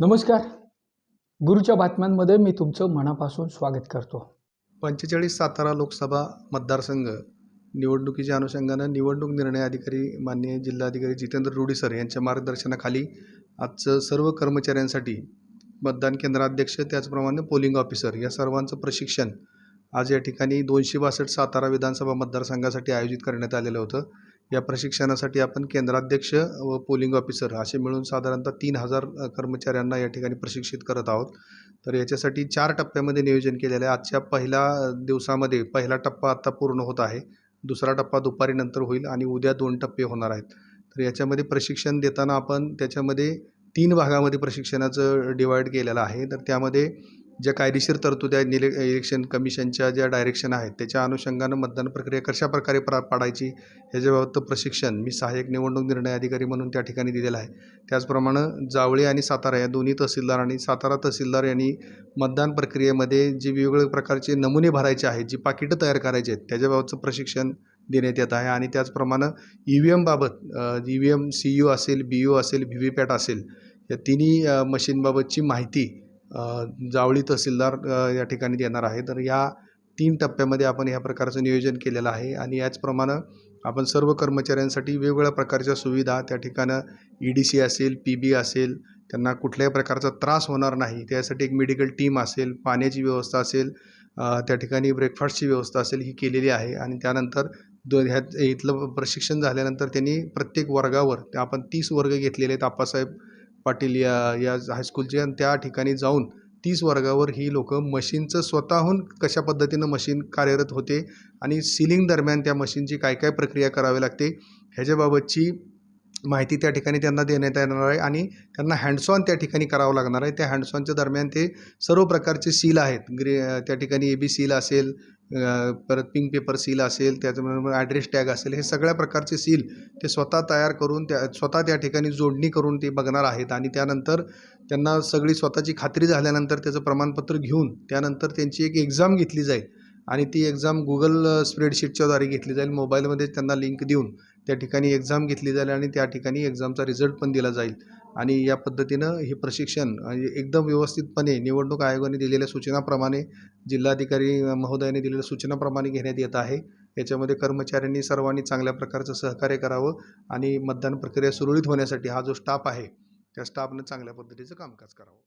नमस्कार. गुरुच्या बातम्यांमध्ये मी तुमचं मनापासून स्वागत करतो. पंचेचाळीस सातारा लोकसभा मतदारसंघ निवडणुकीच्या अनुषंगानं निवडणूक निर्णय अधिकारी माननीय जिल्हाधिकारी जितेंद्र रुडीसर यांच्या मार्गदर्शनाखाली आजचं सर्व कर्मचाऱ्यांसाठी मतदान केंद्राध्यक्ष त्याचप्रमाणे पोलिंग ऑफिसर या सर्वांचं प्रशिक्षण आज या ठिकाणी दोनशे बासष्ट सातारा विधानसभा मतदारसंघासाठी आयोजित करण्यात आलेलं होतं. या प्रशिक्षणासाठी आपण केंद्राध्यक्ष व पोलिंग ऑफिसर असे मिळून साधारणतः तीन हजार कर्मचाऱ्यांना या ठिकाणी प्रशिक्षित करत आहोत. तर याच्यासाठी चार टप्प्यामध्ये नियोजन केलेलं आहे. आजच्या पहिल्या दिवसामध्ये पहिला टप्पा आत्ता पूर्ण होत आहे. दुसरा टप्पा दुपारी नंतर होईल आणि उद्या दोन टप्पे होणार आहेत. तर याच्यामध्ये प्रशिक्षण देताना आपण त्याच्यामध्ये तीन भागामध्ये प्रशिक्षणाचं डिवाईड केलेलं आहे. तर त्यामध्ये ज्या कायदेशीर तरतुदी आहेत निले इलेक्शन कमिशनच्या ज्या डायरेक्शन आहेत त्याच्या अनुषंगानं मतदान प्रक्रिया कशा प्रकारे प्रा पाडायची ह्याच्याबाबत प्रशिक्षण मी सहाय्यक निवडणूक निर्णय अधिकारी म्हणून त्या ठिकाणी दिलेलं आहे. त्याचप्रमाणे जावळी आणि सातारा या दोन्ही तहसीलदार आणि सातारा तहसीलदार यांनी मतदान प्रक्रियेमध्ये जे वेगवेगळ्या प्रकारचे नमुने भरायचे आहेत जी पाकिटं तयार करायची आहेत त्याच्याबाबतचं प्रशिक्षण देण्यात येत आहे. आणि त्याचप्रमाणे E V एमबाबत E V M C U असेल बी यू असेल व्ही व्ही पॅट असेल या तिन्ही मशीनबाबतची माहिती जावळी तहसीलदार या ठिकाणी देणार आहे. तर या तीन टप्प्यामध्ये आपण ह्या प्रकारचं नियोजन केलेलं आहे आणि याचप्रमाणे आपण सर्व कर्मचाऱ्यांसाठी वेगवेगळ्या प्रकारच्या सुविधा त्या ठिकाणं ई डी सी असेल पी बी असेल त्यांना कुठल्याही प्रकारचा त्रास होणार नाही. त्यासाठी एक मेडिकल टीम असेल पाण्याची व्यवस्था असेल त्या ठिकाणी ब्रेकफास्टची व्यवस्था असेल ही केलेली आहे आणि त्यानंतर दो ह्या इथलं प्रशिक्षण झाल्यानंतर त्यांनी प्रत्येक वर्गावर ते आपण तीस वर्ग घेतलेले आहेत आप्पासाहेब पाटील या या हायस्कूलचे आणि त्या ठिकाणी जाऊन तीस वर्गावर ही लोकं मशीनचं स्वतःहून कशा पद्धतीनं मशीन कार्यरत होते आणि सिलिंग दरम्यान त्या मशीनची काय काय प्रक्रिया करावी लागते ह्याच्याबाबतची माहिती त्या ठिकाणी त्यांना देण्यात येणार आहे आणि त्यांना हँडसॉन त्या ठिकाणी करावं लागणार आहे. त्या हँडसॉनच्या दरम्यान ते सर्व प्रकारचे सील आहेत. ग्रे त्या ठिकाणी ए बी सील असेल परत पिंक पेपर सील असेल त्याचबरोबर ॲड्रेस टॅग असेल हे सगळ्या प्रकारचे सील ते स्वतः तयार करून त्या स्वतः त्या ठिकाणी जोडणी करून ते बघणार आहेत आणि त्यानंतर त्यांना सगळी स्वतःची खात्री झाल्यानंतर त्याचं प्रमाणपत्र घेऊन त्यानंतर त्यांची एक एक्झाम घेतली जाईल आणि ती एक्झाम गुगल स्प्रेडशीटच्याद्वारे घेतली जाईल. मोबाईलमध्ये त्यांना लिंक देऊन त्या ठिकाणी एक्झाम घेतली जाईल आणि त्या ठिकाणी एक्झामचा रिझल्ट पण दिला जाईल. आणि या पद्धतीनं हे प्रशिक्षण म्हणजे एकदम व्यवस्थितपणे निवडणूक आयोगाने दिलेल्या सूचनाप्रमाणे जिल्हाधिकारी महोदयाने दिलेल्या सूचनाप्रमाणे घेण्यात येत आहे. याच्यामध्ये कर्मचाऱ्यांनी सर्वांनी चांगल्या प्रकारचं सहकार्य करावं आणि मतदान प्रक्रिया सुरळीत होण्यासाठी हा जो स्टाफ आहे त्या स्टाफनं चांगल्या पद्धतीचं कामकाज करावं.